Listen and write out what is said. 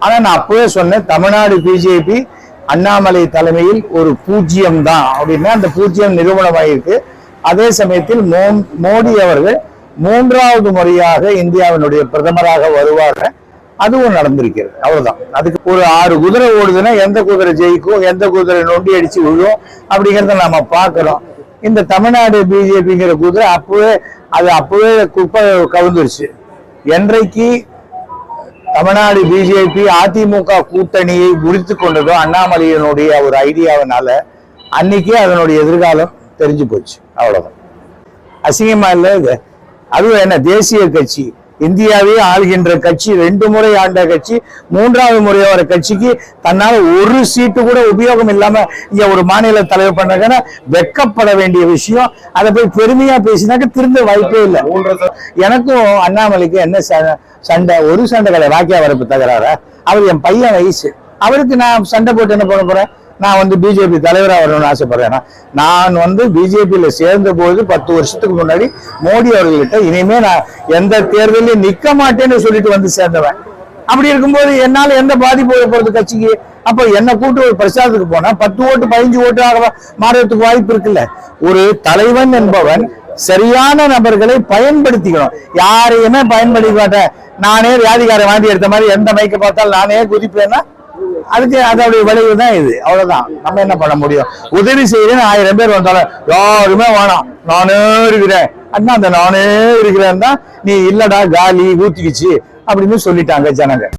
ஆனா நான் அப்பவே சொன்னேன் தமிழ்நாடு பிஜேபி அண்ணாமலை தலைமையில் ஒரு பூஜ்ஜியம் தான் அப்படின்னா. அந்த பூஜ்ஜியம் நிறுவனமாயிருக்கு. அதே சமயத்தில் மோ- மோடி அவர்கள் மூன்றாவது முறையாக இந்தியாவினுடைய பிரதமராக வருவார்கள் அதுவும் நடந்திருக்கிறது. அவ்வளவுதான். அதுக்கு ஒரு ஆறு குதிரை ஓடுதுன்னா எந்த குதிரை ஜெயிக்கும் எந்த குதிரை நொண்டி அடிச்சு விழும் அப்படிங்கிறத நாம பாக்குறோம் இந்த தமிழ்நாடு பிஜேபிங்கிற குதிரை அப்பவே அது அப்பவே குப்பை கவுந்துருச்சு என்றைக்கு தமிழ்நாடு பிஜேபி அதிமுக கூட்டணியை முறித்து கொண்டதோ அண்ணாமலையினுடைய ஒரு ஐடியாவினால அன்னைக்கே அதனுடைய எதிர்காலம் தெரிஞ்சு போச்சு. அவ்வளவுதான். அசிங்கமா இல்லை இது? அதுவும் என்ன தேசிய கட்சி இந்தியாவே ஆள்கின்ற கட்சி ரெண்டு முறை ஆண்ட கட்சி மூன்றாவது முறை வர கட்சிக்கு தன்னால் ஒரு சீட்டு கூட உபயோகம் இல்லாம இங்க ஒரு மாநில தலைவர் பண்ணாங்கன்னா வெக்கப்பட வேண்டிய விஷயம். அதை போய் பெருமையா பேசினாக்க திருந்த வாய்ப்பே இல்லை. எனக்கும் அண்ணாமலைக்கு என்ன ச- சண்டை ஒரு சண்டை கிடையாது. வாக்கியா வரப்பு தகராறா? அவர் என் பையன் வயசு. அவருக்கு நான் சண்டை போட்டு என்ன பண்ண போறேன்? நான் வந்து பிஜேபி தலைவராக வரணும்னு ஆசைப்படுறேன். நான் வந்து பிஜேபியில சேர்ந்த போது பத்து வருஷத்துக்கு முன்னாடி மோடி அவர்கள்கிட்ட இனிமே நான் எந்த தேர்தலையும் நிற்க மாட்டேன்னு சொல்லிட்டு வந்து சேர்ந்தவன். அப்படி இருக்கும்போது என்னால் எந்த பாதிப்பு போகிறது கட்சிக்கு? அப்போ என்னை கூட்டு ஒரு பிரச்சாரத்துக்கு போனால் பத்து ஓட்டு பதினஞ்சு ஓட்டு ஆக மாறுறதுக்கு வாய்ப்பு இருக்குல்ல? ஒரு தலைவன் என்பவன் சரியான நபர்களை பயன்படுத்திக்கணும். யாரையுமே பயன்படுத்த மாட்டேன். நானே வியாதிகாரை வாந்தி எடுத்த மாதிரி எந்த மைக்க பார்த்தாலும் நானே குதிப்பேன்னா அதுக்கு அதோடைய விளைவு தான் இது. அவ்வளவுதான். நம்ம என்ன பண்ண முடியும்? உதவி செய்யறேன்னு ஆயிரம் பேர் வந்தாலும் யாருமே வேணாம். நானே இருக்கிறேன். அண்ணா அந்த நானே இருக்கிறேன் தான் நீ இல்லடா காலி ஊத்திக்கிச்சு அப்படின்னு சொல்லிட்டாங்க ஜனங்க.